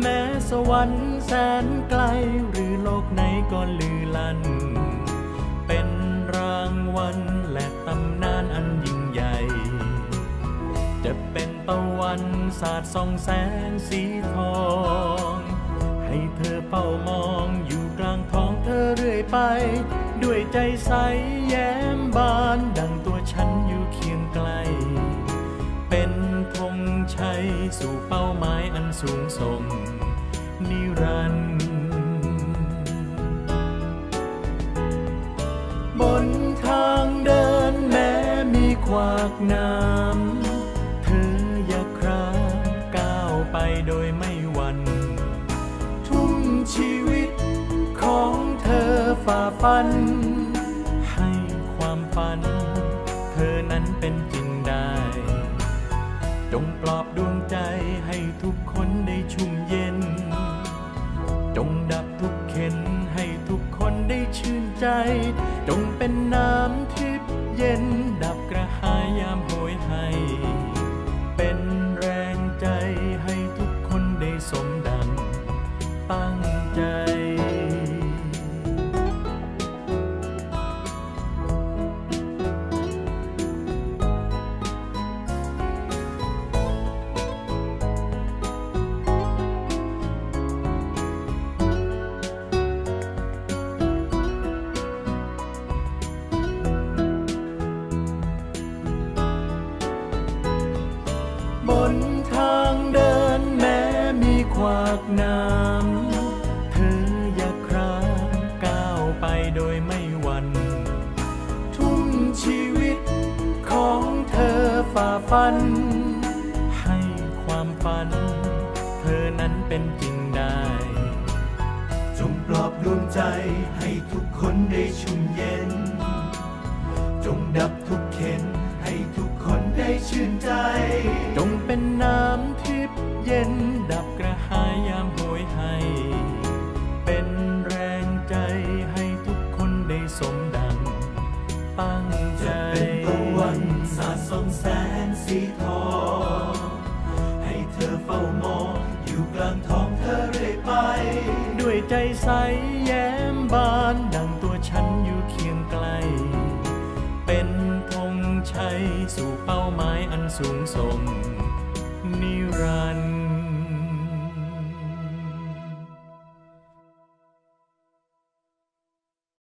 แม้สวรรค์แสนไกล หรือโลกไหนก็ลือลัน เป็นรางวัลและตำนานอันยิ่งใหญ่ จะเป็นตะวันสาดส่องแสงสีทอง ให้เธอเฝ้ามองอยู่กลางท้องเธอเรื่อยไป ด้วยใจใสแย้มบาน ชัยสู่เป้าหมายอันสูงส่งนิรันดร์บนทางเดินแม้มีขวากน้ำเธออย่าครางก้าวไปโดยไม่หวั่นทุ่มชีวิตของเธอฝ่าฟัน ให้ความฝัน งปลอบดวงใจให้ทุกคนได้ชุ่มเย็น จงดับทุกเข็นให้ทุกคนได้ชื่นใจ จงเป็นน้ำทิพย์เย็นดับกระหายยามโห นทางเดินแม้มีขวากน้ำ เธออย่าครางก้าวไปโดยไม่หวัน่น ทุ่มชีวิตของเธอฝ่าฟัน ให้ความฝัน เธอนั้นเป็นจริงได้ จงปลอบดวงใจให้ทุกคนได้ชุ่มเย็น กระหายยามโหยให้ เป็นแรงใจให้ทุกคนได้สมดัง ตั้งใจเป็นตะวันสาดส่องแสงสีทองให้เธอเฝ้ามอง อยู่กลางท้องเธอเรื่อยไป ด้วยใจใสแย้มบานดังตัวฉันอยู่เคียงไกล เป็นธงชัยสู่เป้าหมายอันสูงส่งนิรันดร์